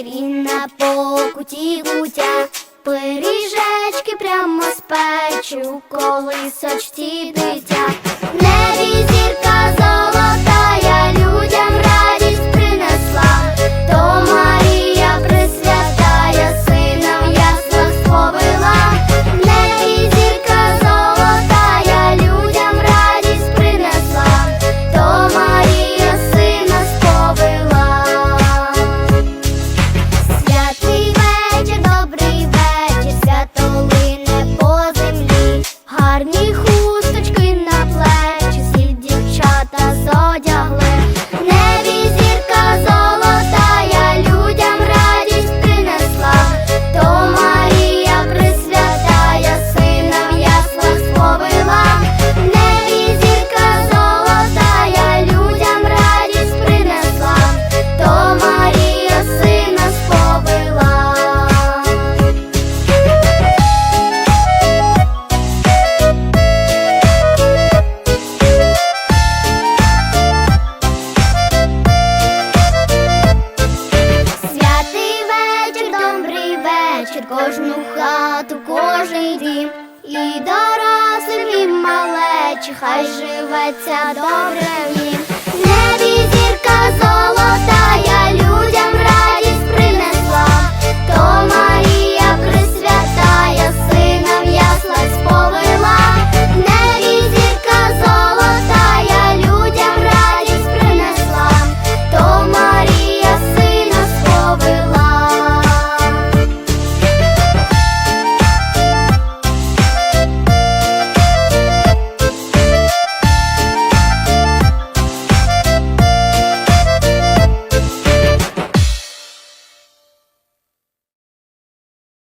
Ширина по куті гутя, пиріжечки прямо спечу, печу, коли сочці. кожну хату, кожен дім, і дорослим, і малечі, хай живеться добре.